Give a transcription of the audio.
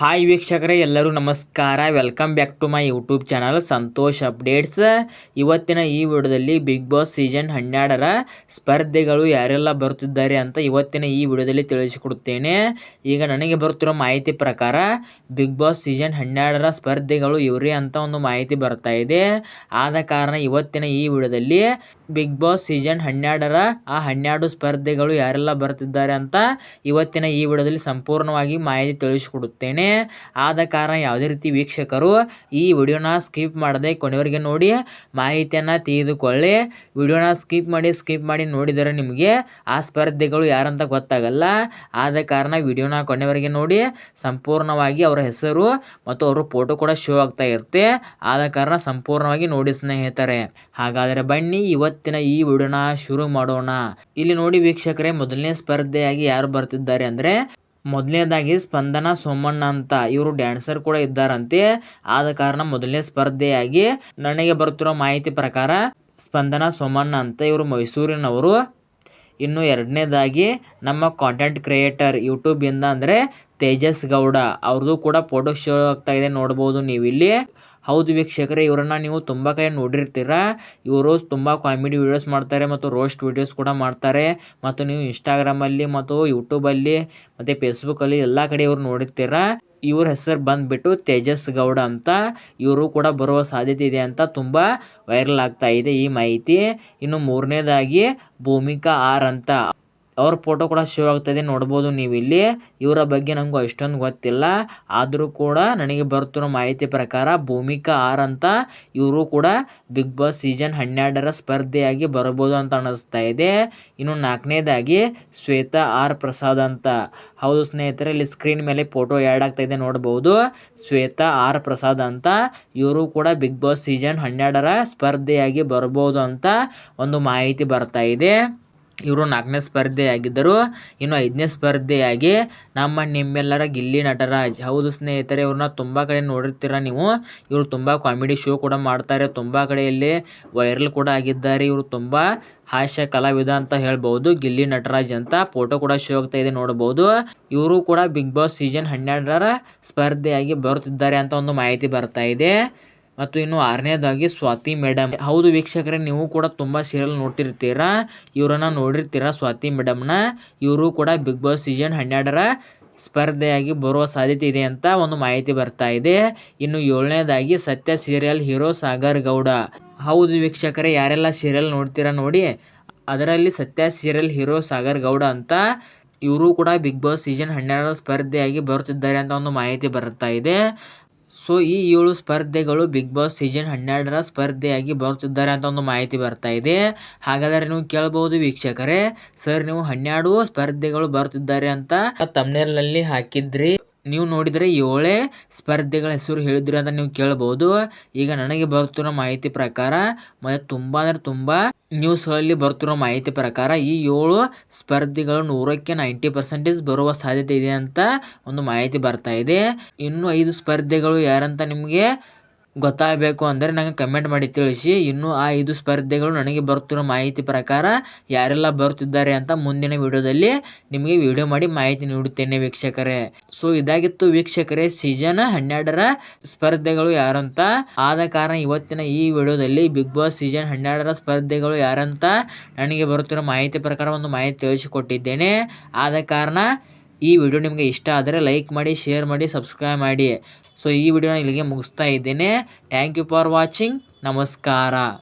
Hi ವೀಕ್ಷಕರೇ, ಎಲ್ಲರೂ ನಮಸ್ಕಾರ. Welcome back to my YouTube channel Santosh updates ಇವತ್ತಿನ ಈ ವಿಡಿಯೋದಲ್ಲಿ ಬಿಗ್ ಬಾಸ್ ಸೀಸನ್ ಹನ್ನೆರಡರ ಸ್ಪರ್ಧೆಗಳು ಯಾರೆಲ್ಲ ಬರುತ್ತಿದ್ದಾರೆ ಅಂತ ಇವತ್ತಿನ ಈ ವಿಡಿಯೋದಲ್ಲಿ ತಿಳಿಸಿಕೊಡುತ್ತೇನೆ. ಈಗ ನನಗೆ ಬರುತ್ತಿರುವ ಮಾಹಿತಿ ಪ್ರಕಾರ ಬಿಗ್ ಬಾಸ್ ಸೀಸನ್ ಹನ್ನೆರಡರ ಸ್ಪರ್ಧೆಗಳು ಇವರೇ ಅಂತ ಒಂದು ಮಾಹಿತಿ ಬರ್ತಾ ಇದೆ. ಆದ ಕಾರಣ ಇವತ್ತಿನ ಈ ವಿಡಿಯೋದಲ್ಲಿ ಬಿಗ್ ಬಾಸ್ ಸೀಸನ್ ಹನ್ನೆರಡರ ಆ ಹನ್ನೆರಡು ಸ್ಪರ್ಧೆಗಳು ಯಾರೆಲ್ಲ ಬರ್ತಿದ್ದಾರೆ ಅಂತ ಇವತ್ತಿನ ಈ ವಿಡಿಯೋದಲ್ಲಿ ಸಂಪೂರ್ಣವಾಗಿ ಮಾಹಿತಿ ತಿಳಿಸಿಕೊಡುತ್ತೇನೆ. ಆದ ಕಾರಣ ಯಾವುದೇ ರೀತಿ ವೀಕ್ಷಕರು ಈ ವಿಡಿಯೋನ ಸ್ಕಿಪ್ ಮಾಡದೆ ಕೊನೆಯವರಿಗೆ ನೋಡಿ ಮಾಹಿತಿಯನ್ನು ತೆಗೆದುಕೊಳ್ಳಿ. ವಿಡಿಯೋನ ಸ್ಕಿಪ್ ಮಾಡಿ ಸ್ಕಿಪ್ ಮಾಡಿ ನೋಡಿದರೆ ನಿಮಗೆ ಆ ಸ್ಪರ್ಧೆಗಳು ಯಾರಂತ ಗೊತ್ತಾಗಲ್ಲ. ಆದ ಕಾರಣ ವಿಡಿಯೋನ ಕೊನೆವರೆಗೆ ನೋಡಿ, ಸಂಪೂರ್ಣವಾಗಿ ಅವರ ಹೆಸರು ಮತ್ತು ಅವರ ಫೋಟೋ ಕೂಡ ಶೋ ಆಗ್ತಾ ಇರುತ್ತೆ. ಆದ ಕಾರಣ ಸಂಪೂರ್ಣವಾಗಿ ನೋಡಿ ಸ್ನೇಹಿತರೆ. ಹಾಗಾದರೆ ಬನ್ನಿ, ಇವತ್ತಿನ ಈ ವಿಡಿಯೋನ ಶುರು ಮಾಡೋಣ. ಇಲ್ಲಿ ನೋಡಿ ವೀಕ್ಷಕರೇ, ಮೊದಲನೇ ಸ್ಪರ್ಧೆಯಾಗಿ ಯಾರು ಬರ್ತಿದ್ದಾರೆ ಅಂದರೆ ಮೊದಲನೇದಾಗಿ ಸ್ಪಂದನ ಸೋಮಣ್ಣ ಅಂತ ಇವರು ಡ್ಯಾನ್ಸರ್ ಕೂಡ ಇದ್ದಾರಂತೆ. ಆದ ಕಾರಣ ಮೊದಲನೇ ಸ್ಪರ್ಧೆಯಾಗಿ ನನಗೆ ಬರುತ್ತಿರುವ ಮಾಹಿತಿ ಪ್ರಕಾರ ಸ್ಪಂದನ ಸೋಮಣ್ಣ ಅಂತ ಇವರು ಮೈಸೂರಿನವರು ಇನ್ನು ಎರಡನೇದಾಗಿ ನಮ್ಮ ಕಾಂಟೆಂಟ್ ಕ್ರಿಯೇಟರ್ ಯೂಟ್ಯೂಬಿಂದ ಅಂದರೆ ತೇಜಸ್ ಗೌಡ. ಅವ್ರದ್ದು ಕೂಡ ಫೋಟೋ ಶೋ ಆಗ್ತಾ ಇದೆ, ನೋಡ್ಬೋದು ನೀವು ಇಲ್ಲಿ. ಹೌದು ವೀಕ್ಷಕರೇ, ಇವರನ್ನ ನೀವು ತುಂಬ ಕಡೆ ನೋಡಿರ್ತೀರ. ಇವರು ತುಂಬ ಕಾಮಿಡಿ ವೀಡಿಯೋಸ್ ಮಾಡ್ತಾರೆ ಮತ್ತು ರೋಸ್ಟ್ ವೀಡಿಯೋಸ್ ಕೂಡ ಮಾಡ್ತಾರೆ. ಮತ್ತು ನೀವು ಇನ್ಸ್ಟಾಗ್ರಾಮಲ್ಲಿ ಮತ್ತು ಯೂಟ್ಯೂಬಲ್ಲಿ ಮತ್ತು ಫೇಸ್ಬುಕ್ಕಲ್ಲಿ ಎಲ್ಲ ಕಡೆ ಇವ್ರು ನೋಡಿರ್ತೀರ. ಇವ್ರ ಹೆಸರು ಬಂದ್ಬಿಟ್ಟು ತೇಜಸ್ ಗೌಡ ಅಂತ. ಇವರು ಕೂಡ ಬರುವ ಸಾಧ್ಯತೆ ಇದೆ ಅಂತ ತುಂಬ ವೈರಲ್ ಆಗ್ತಾ ಇದೆ ಈ ಮಾಹಿತಿ. ಇನ್ನು ಮೂರನೇದಾಗಿ ಭೂಮಿಕಾ ಆರ್ ಅಂತ. ಅವ್ರ ಫೋಟೋ ಕೂಡ ಶೋ ಆಗ್ತಾಯಿದೆ ನೋಡ್ಬೋದು ನೀವು ಇಲ್ಲಿ. ಇವರ ಬಗ್ಗೆ ನನಗೂ ಅಷ್ಟೊಂದು ಗೊತ್ತಿಲ್ಲ. ಆದರೂ ಕೂಡ ನನಗೆ ಬರ್ತಿರೋ ಮಾಹಿತಿ ಪ್ರಕಾರ ಭೂಮಿಕಾ ಆರ್ ಅಂತ ಇವರು ಕೂಡ ಬಿಗ್ ಬಾಸ್ ಸೀಸನ್ ಹನ್ನೆರಡರ ಸ್ಪರ್ಧೆಯಾಗಿ ಬರ್ಬೋದು ಅಂತ ಅನ್ನಿಸ್ತಾ ಇದೆ. ಇನ್ನು ನಾಲ್ಕನೇದಾಗಿ ಶ್ವೇತಾ ಆರ್ ಪ್ರಸಾದ್ ಅಂತ. ಹೌದು ಸ್ನೇಹಿತರೆ, ಇಲ್ಲಿ ಸ್ಕ್ರೀನ್ ಮೇಲೆ ಫೋಟೋ ಆ್ಯಡ್ ಆಗ್ತಾ ಇದೆ, ನೋಡ್ಬೋದು. ಶ್ವೇತಾ ಆರ್ ಪ್ರಸಾದ್ ಅಂತ. ಇವರು ಕೂಡ ಬಿಗ್ ಬಾಸ್ ಸೀಸನ್ ಹನ್ನೆರಡರ ಸ್ಪರ್ಧೆಯಾಗಿ ಬರ್ಬೋದು ಅಂತ ಒಂದು ಮಾಹಿತಿ ಬರ್ತಾ ಇದೆ. ಇವರು ನಾಲ್ಕನೇ ಸ್ಪರ್ಧೆಯಾಗಿದ್ದರು. ಇನ್ನು ಐದನೇ ಸ್ಪರ್ಧೆಯಾಗಿ ನಮ್ಮ ನಿಮ್ಮೆಲ್ಲರ ಗಿಲ್ಲಿ ನಟರಾಜ್. ಹೌದು ಸ್ನೇಹಿತರೆ, ಇವ್ರನ್ನ ತುಂಬ ಕಡೆ ನೋಡಿರ್ತೀರ ನೀವು. ಇವರು ತುಂಬ ಕಾಮಿಡಿ ಶೋ ಕೂಡ ಮಾಡ್ತಾರೆ. ತುಂಬ ಕಡೆಯಲ್ಲಿ ವೈರಲ್ ಕೂಡ ಆಗಿದ್ದಾರೆ. ಇವರು ತುಂಬ ಹಾಸ್ಯ ಕಲಾವಿದ ಅಂತ ಹೇಳ್ಬೋದು. ಗಿಲ್ಲಿ ನಟರಾಜ್ ಅಂತ ಫೋಟೋ ಕೂಡ ಶೋ ಆಗ್ತಾ ಇದೆ ನೋಡ್ಬೋದು ಇವರು ಕೂಡ ಬಿಗ್ ಬಾಸ್ ಸೀಸನ್ ಹನ್ನೆರಡರ ಸ್ಪರ್ಧೆಯಾಗಿ ಬರುತ್ತಿದ್ದಾರೆ ಅಂತ ಒಂದು ಮಾಹಿತಿ ಬರ್ತಾ ಇದೆ. ಮತ್ತು ಇನ್ನು ಆರನೇದಾಗಿ ಸ್ವಾತಿ ಮೇಡಮ್. ಹೌದು ವೀಕ್ಷಕರೇ, ನೀವು ಕೂಡ ತುಂಬ ಸೀರಿಯಲ್ ನೋಡ್ತಿರ್ತೀರಾ? ಇವರನ್ನ ನೋಡಿರ್ತೀರ ಸ್ವಾತಿ ಮೇಡಮ್ನ? ಇವರು ಕೂಡ ಬಿಗ್ ಬಾಸ್ ಸೀಸನ್ ಹನ್ನೆರಡರ ಸ್ಪರ್ಧೆಯಾಗಿ ಬರುವ ಸಾಧ್ಯತೆ ಇದೆ ಅಂತ ಒಂದು ಮಾಹಿತಿ ಬರ್ತಾ ಇದೆ. ಇನ್ನು ಏಳನೇದಾಗಿ ಸತ್ಯ ಸೀರಿಯಲ್ ಹೀರೋ ಸಾಗರ್ ಗೌಡ. ಹೌದು ವೀಕ್ಷಕರೇ, ಯಾರೆಲ್ಲ ಸೀರಿಯಲ್ ನೋಡ್ತೀರಾ ನೋಡಿ, ಅದರಲ್ಲಿ ಸತ್ಯ ಸೀರಿಯಲ್ ಹೀರೋ ಸಾಗರ್ ಗೌಡ ಅಂತ ಇವರು ಕೂಡ ಬಿಗ್ ಬಾಸ್ ಸೀಸನ್ ಹನ್ನೆರಡರ ಸ್ಪರ್ಧೆಯಾಗಿ ಬರುತ್ತಿದ್ದಾರೆ ಅಂತ ಒಂದು ಮಾಹಿತಿ ಬರ್ತಾ ಇದೆ. ಸೊ, ಈ ಏಳು ಸ್ಪರ್ಧೆಗಳು ಬಿಗ್ ಬಾಸ್ ಸೀಸನ್ ಹನ್ನೆರಡರ ಸ್ಪರ್ಧೆಯಾಗಿ ಬರುತ್ತಿದ್ದಾರೆ ಅಂತ ಒಂದು ಮಾಹಿತಿ ಬರ್ತಾ ಇದೆ. ಹಾಗಾದರೆ ನೀವು ಕೇಳಬಹುದು ವೀಕ್ಷಕರೇ. ಸರ್, ನೀವು ಹನ್ನೆರಡು ಸ್ಪರ್ಧೆಗಳು ಬರುತ್ತಿದ್ದಾರೆ ಅಂತ ತಮ್ನೇಲ್ನಲ್ಲಿ ಹಾಕಿದ್ರಿ. ನೀವು ನೋಡಿದರೆ ಏಳೇ ಸ್ಪರ್ಧೆಗಳ ಹೆಸರು ಹೇಳಿದ್ರಿ ಅಂತ ನೀವು ಕೇಳ್ಬೋದು. ಈಗ ನನಗೆ ಬರ್ತಿರೋ ಮಾಹಿತಿ ಪ್ರಕಾರ, ಮತ್ತು ತುಂಬ ಅಂದರೆ ತುಂಬ ನ್ಯೂಸ್ಗಳಲ್ಲಿ ಬರ್ತಿರೋ ಮಾಹಿತಿ ಪ್ರಕಾರ ಈ ಏಳು ಸ್ಪರ್ಧಿಗಳು ನೂರಕ್ಕೆ ನೈಂಟಿ ಪರ್ಸೆಂಟೇಜ್ ಬರುವ ಸಾಧ್ಯತೆ ಇದೆ ಅಂತ ಒಂದು ಮಾಹಿತಿ ಬರ್ತಾ ಇದೆ. ಇನ್ನು ಐದು ಸ್ಪರ್ಧೆಗಳು ಯಾರಂತ ನಿಮಗೆ ಗೊತ್ತಾಗಬೇಕು ಅಂದರೆ ನನಗೆ ಕಮೆಂಟ್ ಮಾಡಿ ತಿಳಿಸಿ. ಇನ್ನೂ ಆ ಐದು ಸ್ಪರ್ಧೆಗಳು ನನಗೆ ಬರ್ತಿರೋ ಮಾಹಿತಿ ಪ್ರಕಾರ ಯಾರೆಲ್ಲ ಬರುತ್ತಿದ್ದಾರೆ ಅಂತ ಮುಂದಿನ ವಿಡಿಯೋದಲ್ಲಿ ನಿಮಗೆ ವಿಡಿಯೋ ಮಾಡಿ ಮಾಹಿತಿ ನೀಡುತ್ತೇನೆ ವೀಕ್ಷಕರೇ. ಸೊ ಇದಾಗಿತ್ತು ವೀಕ್ಷಕರೇ ಸೀಸನ್ ಹನ್ನೆರಡರ ಸ್ಪರ್ಧೆಗಳು ಯಾರಂತ? ಆದ ಕಾರಣ ಇವತ್ತಿನ ಈ ವಿಡಿಯೋದಲ್ಲಿ ಬಿಗ್ ಬಾಸ್ ಸೀಸನ್ ಹನ್ನೆರಡರ ಸ್ಪರ್ಧೆಗಳು ಯಾರಂತ ನನಗೆ ಬರುತ್ತಿರೋ ಮಾಹಿತಿ ಪ್ರಕಾರ ಒಂದು ಮಾಹಿತಿ ತಿಳಿಸಿಕೊಟ್ಟಿದ್ದೇನೆ. ಆದ ಕಾರಣ ಈ ವಿಡಿಯೋ ನಿಮಗೆ ಇಷ್ಟ ಆದರೆ ಲೈಕ್ ಮಾಡಿ, ಶೇರ್ ಮಾಡಿ, ಸಬ್ಸ್ಕ್ರೈಬ್ ಮಾಡಿ. ಸೊ ಈ ವಿಡಿಯೋನ ಇಲ್ಲಿಗೆ ಮುಗಿಸ್ತಾ ಇದ್ದೇನೆ. ಥ್ಯಾಂಕ್ ಯು ಫಾರ್ ವಾಚಿಂಗ್ ನಮಸ್ಕಾರ.